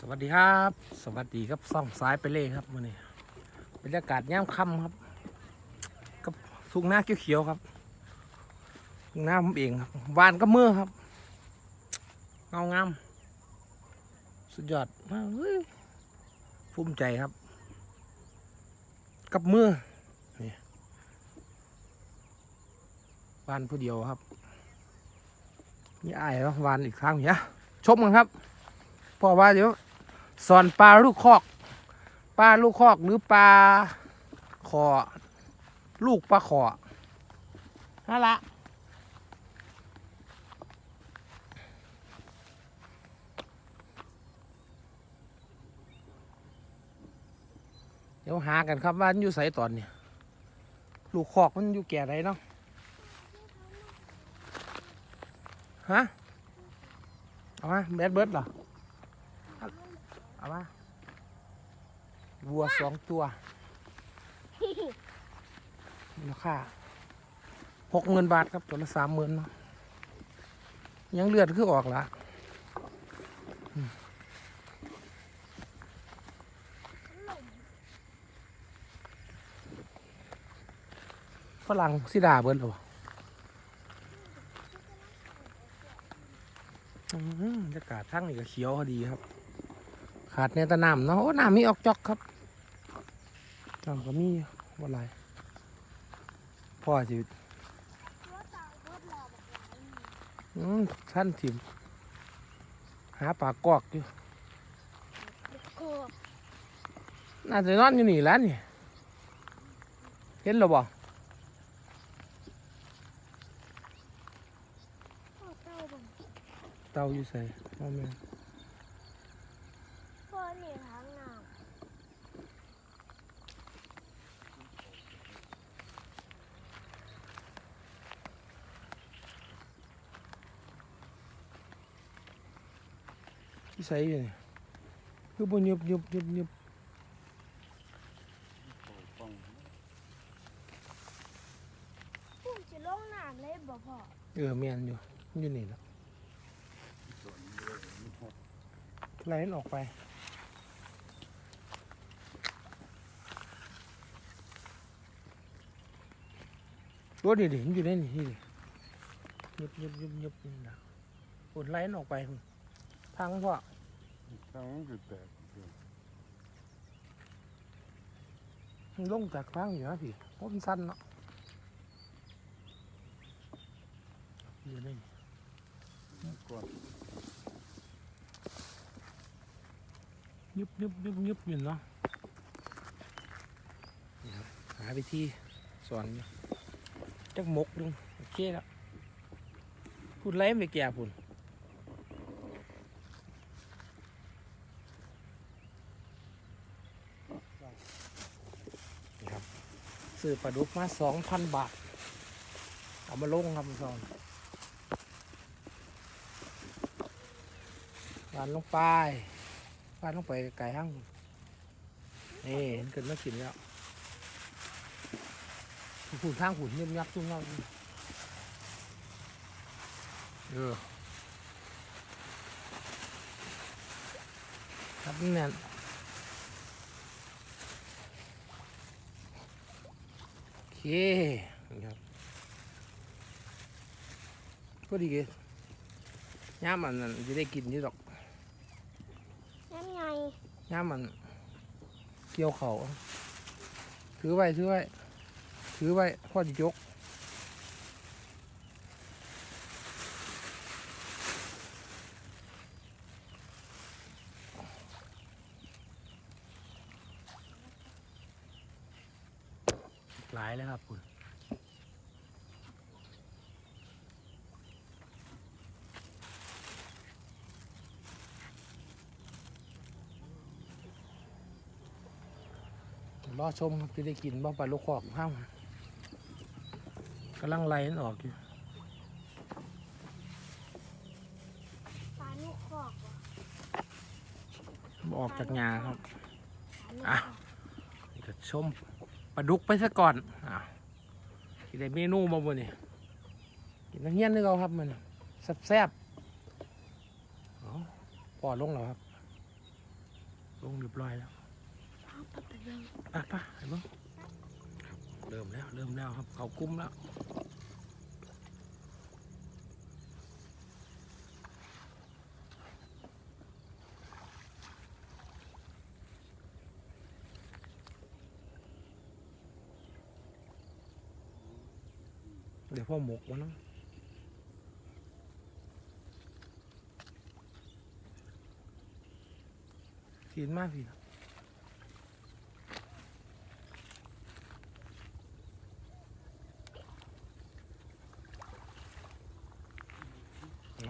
สวัสดีครับ สวัสดีครับซ่องซ้ายไปเลยครับมื่อนี้บรรยากาศย่ำค่ำครับกับทุ่งนาเขียวๆครับทุ่งนาผมเองครับวานก็มือครับเงางามสุดยอดมากเฮ้ยภูมิใจครับ กับมือนี่วานผู้เดียวครับนี่อายแล้ววานอีกครั้งเนี่ยชมกันครับพราะว่าเดี๋ยว สอนปลาลูกคอกปลาลูกคอกหรือปลาขอ ลูกปลาขอนั่นละเดี๋ยวหากันครับว่ามันอยู่ใสตอนเนี่ยลูกคอกมันอยู่แก่ไหนเนาะฮะเอามาแบดเบิร์ดเหรอ เอามาวัวสองตัวมูลค่าหกหมื่นบาทครับตัวละสามหมื่นเนาะยังเลือดคือออกละฝรั่งสิดาเบิ้ลหรออืมบรรยากาศทั้งนี้ก็เขียวพอดีครับ ขาดเนี่ยตะน้ำเนาะโอ้น้ำมีออกจอกครับน้ำก็มีว่าไรพ่อสิอืมท่านถิ่มหาปลากอกอยู่น่าจะนอนอยู่นี่แล้วนี่เห็นหรือบ่เตาอยู่ใส่พ่อแม่น พ่อนี่ทางน้ ที่ใส่อยู่นี่คือบนยุบยุบยุบยุบำพุ่งจะลงน้ำเลยบ่พ่อเออเมียนอยู่มันอยู่นี่แหล้วไหลมันออกไปตัวดิดิมันอยู่ในนี่นี่ดิยุบยุบยุบยุบนี่นะปวดไหลมันออกไปพุ่น ทางพ่อทางมันคือแตกมันลงจากทางอยู่นะพี่เพราะมันสั้นเนาะอยู่ในนี่ก่อนยุบยุบยุบยุบอยู่เนาะนี่ครับหาวิธีสอนอยู่จักมกหนึงโอเคแล้วพูดไรไม่แก่พุ่นนี่ครับ ซื้อปลาดุกมาสองพันบาท เอามาลงครับสอนวานลงไปวานลงไปไก่ห้างนี่เห็นเกิดมากินแล้วหุ่นทางหุ่นเงียบยับจุ้งเงาเออครับนี่เนี่ยโอ เคนี่ครับพอดีเกย่ามมันนั่นจะได้กินอยู่ดอกนั่นไงย่ามมันเกี่ยวเขาอะถือไว้ถือไว้ถือไว้พ่อจะยกหลายแล้วครับคุณ รอชมครับจะได้กินบ้างปลาลูกคอกห้ามกำลังไล่มันออกอยู่ปลานุกคอกบ่ออกจากงาครับอะก็ชมปลาดุกไปซะก่อนอะกินได้เมนูมาบ่นี่กินน้ำเงี้ยนนึกเอาครับมันแซ่บๆเอาพอลงแล้วครับ ลงเรียบร้อยแล้ว ปไปเบิ่งไป่ะป่ะเห็นบ้างเริ่มแล้ว เริ่มแล้วครับ เขากุ้มแล้วเดี๋ยวพ่อหมกวะเนาะกินมากพี่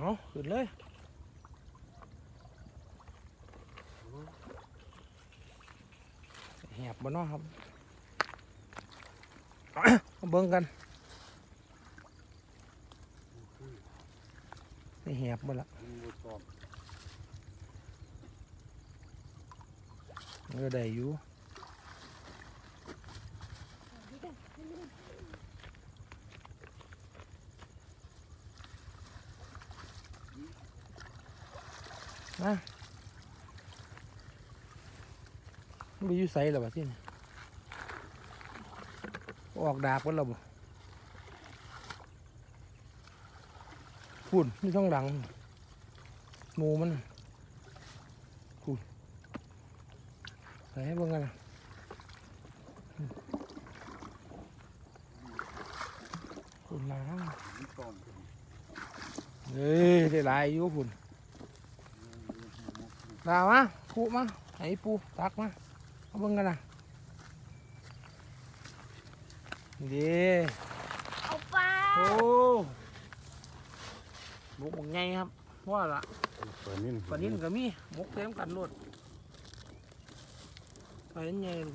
เอาขึ้นเลยแหบบ่เนาะครับมาเบิ่งกันนี่แหบบ่ละมันบ่ตอบเออได้อยู่ นะมันไปอยู่ไสแล้ววะที่นี่ออกดาบกันแล้วบ่ฝุ่นนี่ท้องหลังหมูมันฝุ่นใส่ให้เบิ่งกันนะฝุ่นหลังเฮ้ยได้หลายอยู่ฝุ่น ดาวมาปูมาไห้ปูตักมาเอาเบิ่งกันนะเด้เอาปลาโอ้หมกหมกไงครับว่าละปลานิ่นปลานิ่นก็มีหมกเต็มกันรวดปลานิ่นไงลูก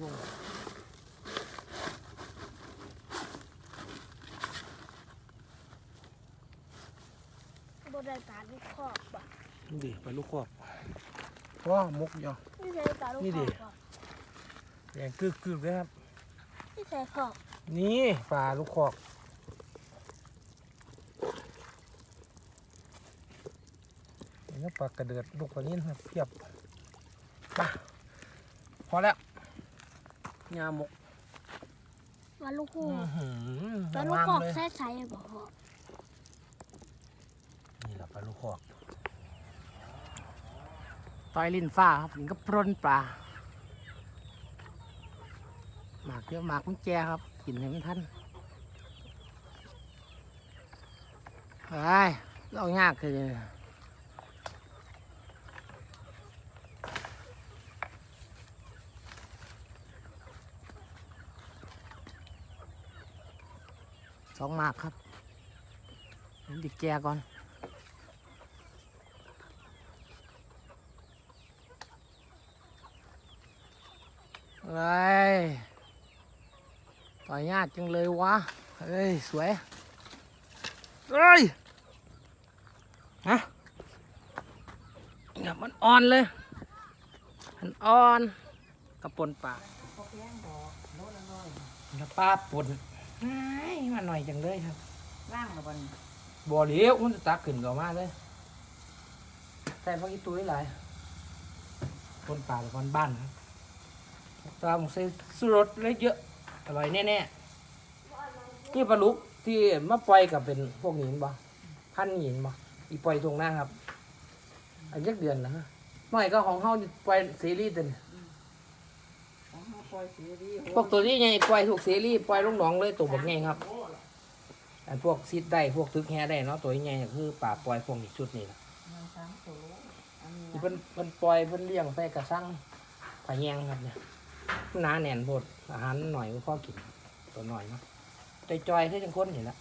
พงบได้ปลาลูกคอกบ่นี่ดิปลาลูกคอก ว้าหมกอยู่นี่ใช่ปลาลูกนี่คดิอกบ่แดงกึกกึกเลยครับ นี่ใช่คอกนี่ปลาลูกคอกนี่ปลากระเดือดลูกปลานิ่นครับเพียบไปพอแล้วยาหมกปลาลูกคูอื้อหือปลาลูกคอกเลยใส่ใส่บ่พ่อนี่แหละปลาลูกคอก ต้อยลิ้นฟ้าครับนี่ก็ปรนปลาหมากเยอะหมากมันแจครับ กินให้มันทันเฮ้ยเอายากเลยสองหมากครับเดี๋ยวดิแกก่อน เฮ้ยต่อ ยยากจังเลยวะ เฮ้ย สวย เฮ้ยฮะเนี่ยมันอ่อนเลย มันอ่อนกระปนปลาแล้วปลาปนเฮ้ยมาหน่อยจังเลยครับล่างละบนบ่อเลี้ยวมันจะตักขึ้นก็มาเลยใส่พักอีตุ้ยหลายปนปลาเป็นคนบ้านครับตามใส่สุรสเลยเยอะ อร่อยแน่ๆนี่ปลาลุกที่มาปล่อยกับเป็นพวกหินบ่พันหินบ่อีปล่อยตรงหน้าครับ อันยักเดือนนะฮะน้อยก็ของเฮานี่ปล่อยซีรีส์ตัวนี้ของเฮาปล่อยสีดีพวกตัวนี้ไงปล่อยถูกซีรีส์ปล่อยลงหนองเลยตัวบักไงครับอันพวกซีดได้พวกทึกแฮได้เนาะตัวใหญ่ๆคือป่าปล่อยพวกนี้ชุดนี้ล่ะมันสามตัวอันนี้ที่เพิ่นเพิ่นปล่อยเพิ่นเลี้ยงใส่กระสังผาแยงครับเนี่ยมัน หนาแน่นโพดอาหารหน่อยก็พอกินตัวหน่อยเนาะใจจอยที่จังคนเห็นละ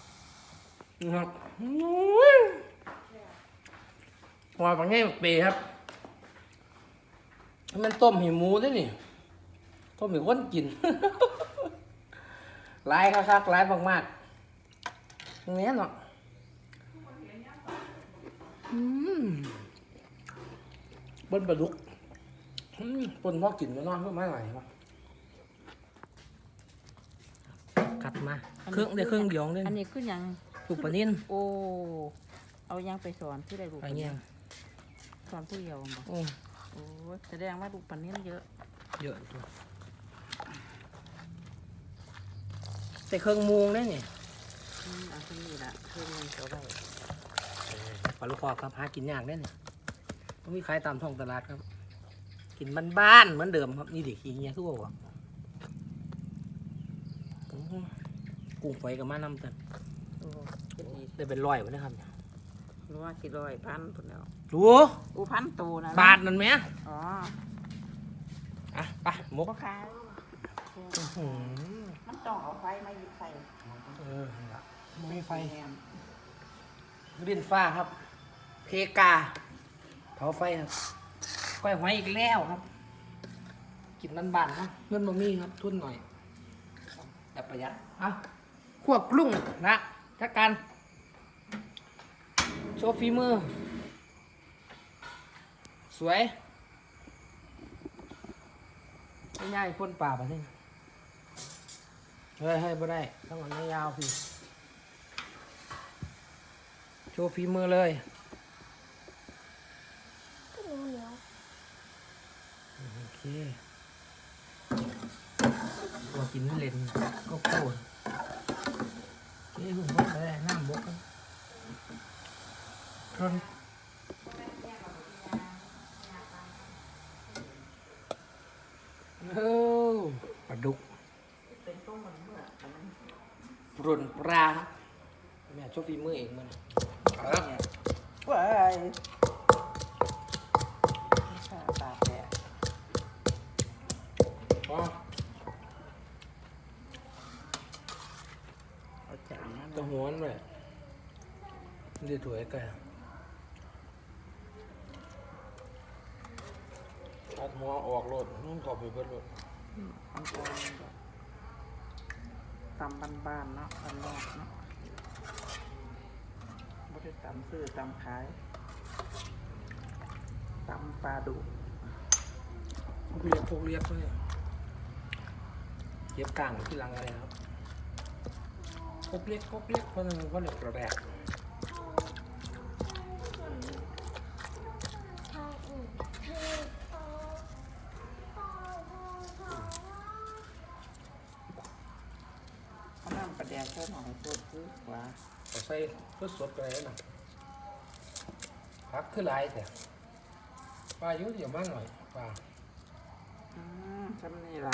นี่ครับอุ้ยหัวปังไงบักเปย์ครับให้มันต้มหิหมูด้วยนี่ต้มหิคนกินหลายคักๆหลายมากๆตรงนี้เนาะอืมเบิ้ลปลาดุกอืม ปนพ่อกินไปนอนเพื่อไม่ไหวครับกัดมาเครื่องได้เครื่องเดียวเลยอันนี้คือหยังถูกปลานิ่นโอ้เอายังไปสอนที่ได้ลูกไปเงี้ยสอนผู้เดียวบ่อืมโอ้ยแสดงว่าลูกปันนี้เยอะ เยอะตัวแต่เครื่องมูงได้เนี่ยอืมเอาที่นี่ละเครื่องมันเขาได้ปลาลูกคอครับหากินยากได้เนี่ยต้องมีขายตามท้องตลาดครับ กินบ้านๆเหมือนเดิมครับนี่ดิขี้เงี้ยทุกวันกุ้งไฟกับมานำเต็มโอ้ก็ดีได้เป็นร้อยวันนะครับรู้ว่าสิร้อยพันตัวแล้วดูอูพันตัวนะบาทนั่นไหมอ๋ออะไปหมกพ่อค้าอื้อหือมันต้องเอาไฟมายิบไฟเออนั่นล่ะไม่มีไฟแม่นรินฟ้าครับ เพกาเผาไฟครับ ก้อยหอยอีกแล้วครับ กินบ้านๆครับเงินบ่มีครับทุนหน่อยแต่ประหยัดอะขวบกลุ้งนะทักการโชว์ฝีมือ สวยง่ายๆพ่นป่าปะนี่เฮ้ยเฮ้ยบ่ได้ต้องเอันนี้ยาวพี่โชว์ฝีมือเลย ก็เหนียวเหนียว โอเคตัวกิ นเลนก็โคตรโอเคหุ่นบกเลยน้ำบกครับทนโอ้ปลาดุกเป็นต้มมันเมื่ออันนั้นรุนปลาครับแม่โชว์ฝีมือเองมันเอาละว้ายข้าตาแตก อ๋อ เอาจานนั้น ตะหวนเลย นี่ถั่วไอ้ไก่ตัดหัวออกรถนุ่งขอบไปเบิดรถตำบ้านๆเนาะอันแรกเนาะไม่ได้ตำซื้อตำขายตำปลาดุเรียกพวกเรียกเลยเย็บกลางที่หลังอะไรครับพวกเรียกพวกเรียกเพราะนึงเพราะเรียกกระแดก ทางอื่นเธอพอพอพอพอ เขานำปลาแดงแค่หน่อยโคตรคือหว่า เอาใส่เพื่อสดอะไรนะพักขึ้นหลายแต่ปลาอายุเดี๋ยวมากหน่อยปลาอืมจำนี่ล่ะ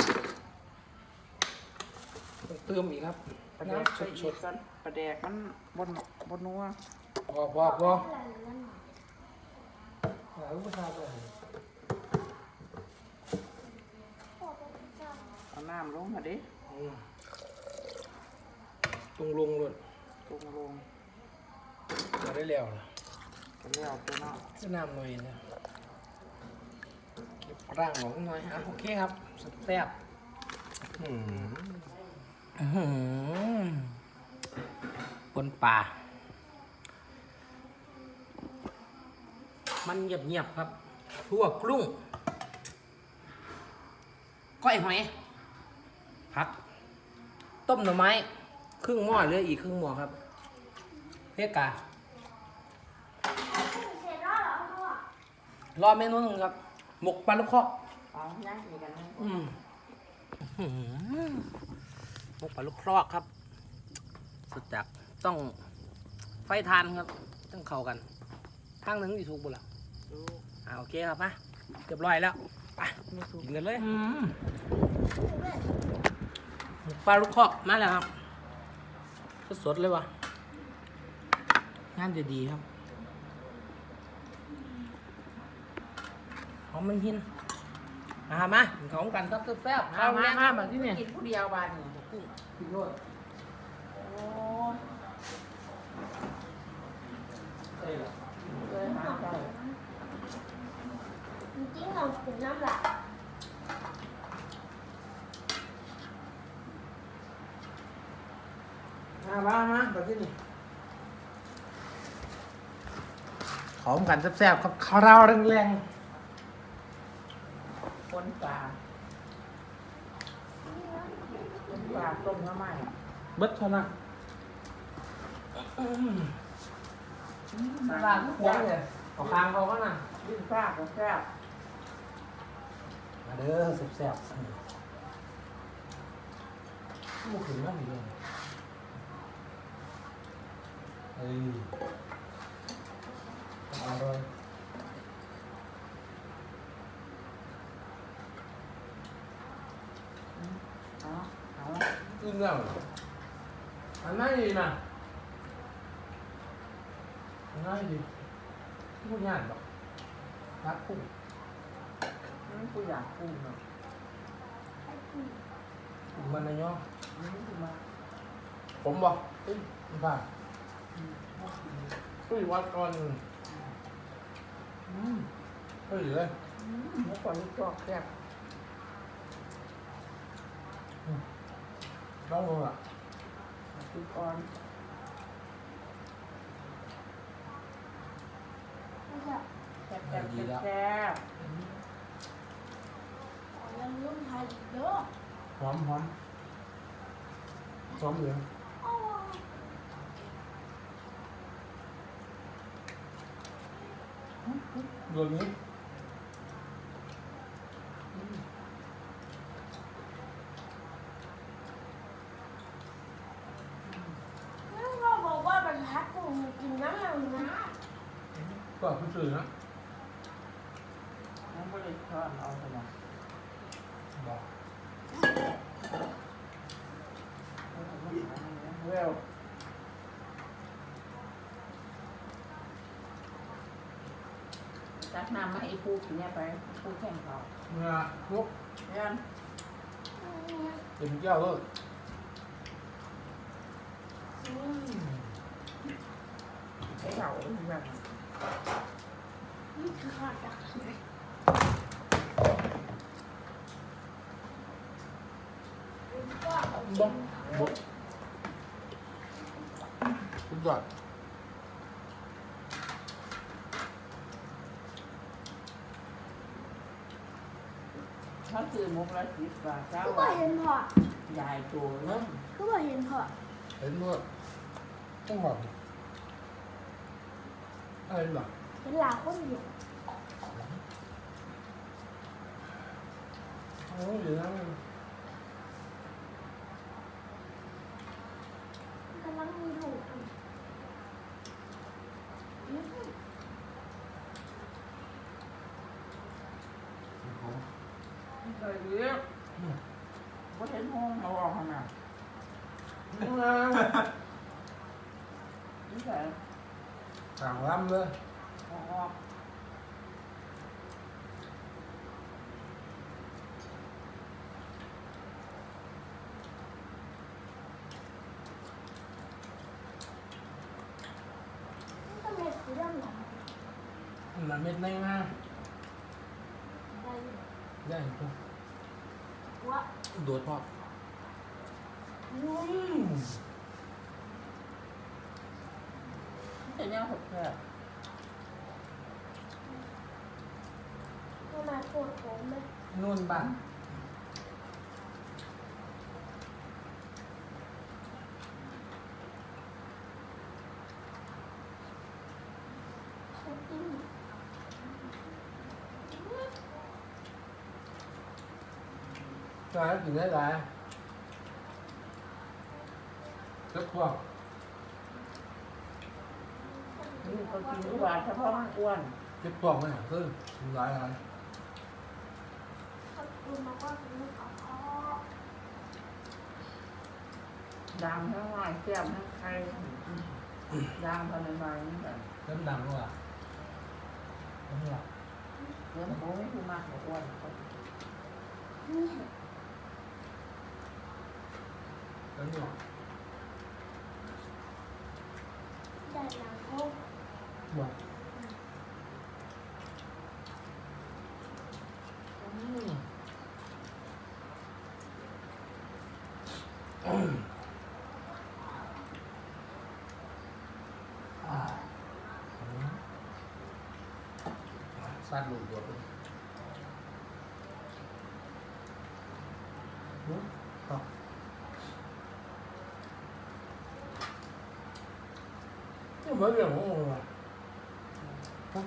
ต้องเติมอีกครับปลาแดกน้ำใส่สอีดกก่อนปลาแดกมันบนบนนัวๆพอพอพออะไรนั่นน่ะหลายผู้ชายเลยพอไปจับเอาน้ำลงมาดิอืมตรงลงรถ ตรงลงจะได้แล้วล่ะก็เลี้ยวตัวเนาะจะน้ำหน่อยนะเก็บร่างของหน่อยอะโอเคครับแซ่บๆอื้อหืออื้อหือบนป่า มันเงียบๆครับทั่วกรุ้งก้อยหอยผัก ต้มหน่อไม้ ครึ่งหม้อเหลืออีกครึ่งหม้อครับเพียกาเสร็จแล้วเหรอพ่อรอเมนูหนึงครับ หมกปลาลูกคอกเอาย่างอีกกันนะอืมอื้อหือหมกปลาลูกครอกครับ สุดจักต้องไฟทานครับ ต้องเข้ากันทางหนึ่งที่ถูกบุหรี่ดูอ่าโอเคครับมาเรียบร้อยแล้วไปไม่ถูกกินกันเลยหมูปลาลูกคอกมาแล้วครับ สดๆเลยวะงานจะดีครับหอมมันหินมามากินของกันครับแซ่บๆข้าวแม่ข้าวมาที่นี่กินผู้เดียวบานนี่กุ้งกินโลดโอ้เอ้ยล่ะเลยหาเจ้าจริงๆเราเป็นน้ำหลัก มามามามาที่นี่หอมกันแซ่บๆครับข้าวแรงคนป่าคนป่าต้มน้ำมันๆเบิดเท่านั้นตลาดทุกอย่างเลยเอาคางเขาก็น่ะดิ้นฟ้าก็แซ่บมาเด้อแซ่บๆมูขึ้นมาอีกเลย เอ้ยอร่อยเอาเอากินแล้วอันนั้นดีนะอันนั้นดีพูดง่ายบอกรักกุ้งนี่กูอยากกุ้งเนาะกุ้งมันนะย่อนี่กูมาผมบอกเอ้ยไม่บ้าเฮ้ยวัดก่อนอืมเฮ้ยเลยหมูก่อนลูกจอกแซ่บลองดูอะคืออ่อนแล้วก็แซ่บแซ่บแซ่บแซ่บขอยังลืมทานอีกเด้อหอมหอมหอมเหลือง อ๋อ โดนนี้ นั่นก็บอกว่าบรรทัดกูกินน้ำมันนะ ก็คือสื่อนะ มันไม่ได้ทอดเอาขนาด บอก เวลตัก น้ำมาให้ผู้กินเนี่ยไปผู้แข่งเขาเนื้อลุกเนี่ยเต็มแก้วเลยไอ้เขาแบบนี่คือขาดจากไหนก็เอาบ้องบ้องสุดยอด ซื้อมุกละสิบบาทเจ้าคือว่าเห็นพอใหญ่ตัวเริ่มคือว่าเห็นพอเห็นด้วยต้องหอมอะไรหรอเห็นหลายคนอยู่โอ้ยเดี๋ยวนะ กำลังมีถูกอยู่อืม เลยเรียกว่าเห็นห้องเราออกขนาดนี่แต่ ต่างล้ำ เลยออกออกทำไมคือเรื่องหลังมันเม็ดในง่ายอะไรได้ปุ๊บวะโดดพออุ้ยแต่เนี่ยหกแค่ทำไมปวดผมเลยนู่นบ้านเขากินตายกินได้หลายเจ้าพวกนี่ก็กินทุกวันเฉพาะมันอ้วนเจ้าพวกไม่หาซื้อกินหลายหลายเขากินมาก็กินไม่พอ ดังทั้งวันแก้มทั้งไข่ดังภายในใบนี่แบบเริ่มดังแล้วอะน้ำหลับเรื่องโอ้ไม่คือมากกว่าอ้วนนี่น้ำหลับได้หลังพกบอกอืมอ่าอืม สัตว์ลูกตัวเป็นอืมครับนี่เหมือนเรื่องของมึงอะนั่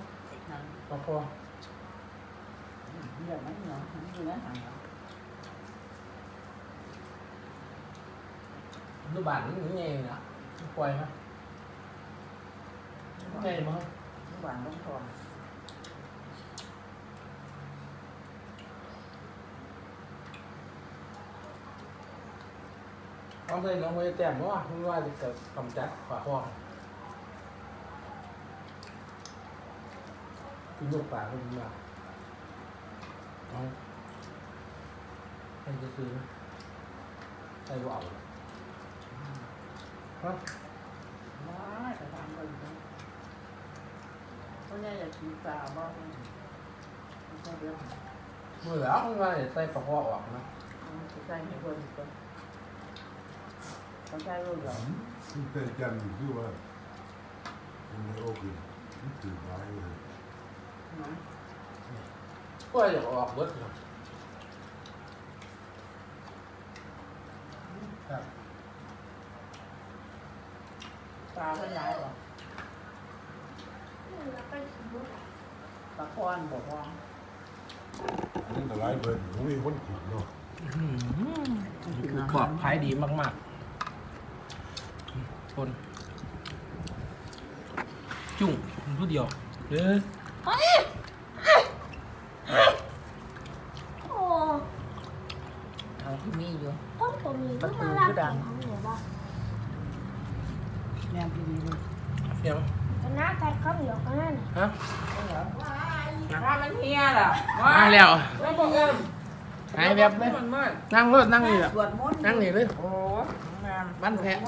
นปะคอยดี๋ยวมันเอมันอยู่ในหางเหรอรูปบานนี่ไงนะปล่อยมั้ยไงมั้งหวานต้องทองเอาเลยน้องไปแต้มว่าคุณว่าจะเกิดกำจัดฝาห้องคุณลูกป่าคุณมาเอาให้จะซื้อใส่บ่เอาฮะว้าแต่ทำก็อนเพราะเนี่ยอยากกินปลาบ้างไม่ใช่เรื่องมือแล้วคุณว่าจะใส่ฝาห้อออกนะใช่ให้คนอีกคน เขาใช้รุ่นเหรอที่เป็นกันคือว่ามันไม่โอเคมันถือร้ายเลยนะก็อยากออกเบิดนะปลาเขาย้ายเหรอแล้วก็ขี่รถปลาค้อนบอกว่าอันนี้แต่ร้ายเพิ่นมันมีคนกินเนาะปลอดภัยดีมากๆ คนจุ่งรูเดียวเด้อโอ้เอาที่มีอยู่ต้นตัวนี้ก็มาลากของหนูบ้างแนมที่มีเลยเสียงก็น่าใจข้าวเหนียวก็นั่นฮะเหรอว่ามันเฮียเหรอมาแล้วแล้วบอกเอิมหายแบบเลยมันมืดนั่งรถนั่งนี่แหละสวดมนต์นั่งนี่เลยโอ้งามบ้านแพะ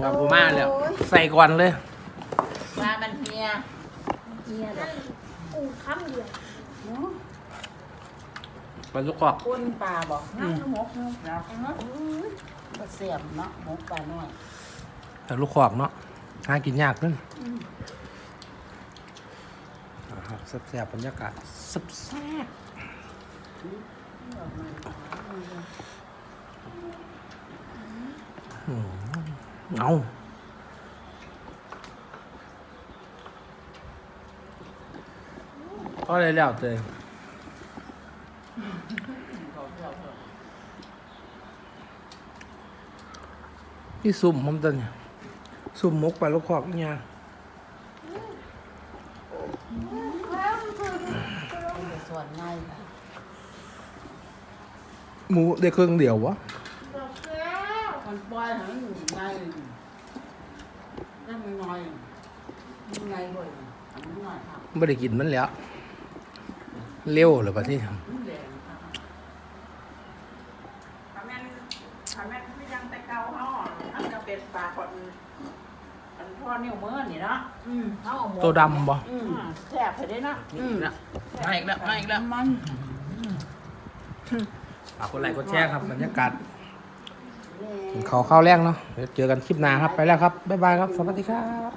บ่ว่าผมมาแล้วใส่ก่อนเลยว่ามันเฮียเฮียเหรอนั่นอูข้ามเดียวปลาลูกกอกคุณปลาบอกน้ำหมกน้ำเนาะก็เสียบเนาะหมกปลาน้อยปลาลูกกอกเนาะหากินยากนึงนะครับแซ่บๆบรรยากาศแซ่บๆอืม เอาก็เลยแล้วเตยเขาเที่ยวเถอะพี่ซุ่มผมตัวเนี่ยซุ่มมกปลาลูกกอกนี่ยแล้วมันคือเป็นแต่ส่วนง่ายค่ะหมูได้ครึ่งเดียววะดอกแก้ว มันปล่อยให้มันง่ายนั่นมันน้อยมันง่ายบ่อยอันนี้น้อยครับไม่ได้กินมันแล้วเร็วเลยปะที่มันแดงครับทำแม่นทำแม่นไม่ยังแต่เก่าเขาอะมันจะเป็นปลาคนอันพ่อนิ้วมือนี่เนาะอืมเขาเอาหมกตัวดำบ่อืมแสบไปได้เนาะอืมนะมาอีกแล้วมาอีกแล้วมัน ฝากกดไลค์กดแชร์ครับบรรยากาศ กินข้าวข้าวแรงเนาะเดี๋ยวเจอกันคลิปหน้าครับไปแล้วครับบ๊ายบายครับสวัสดีครับ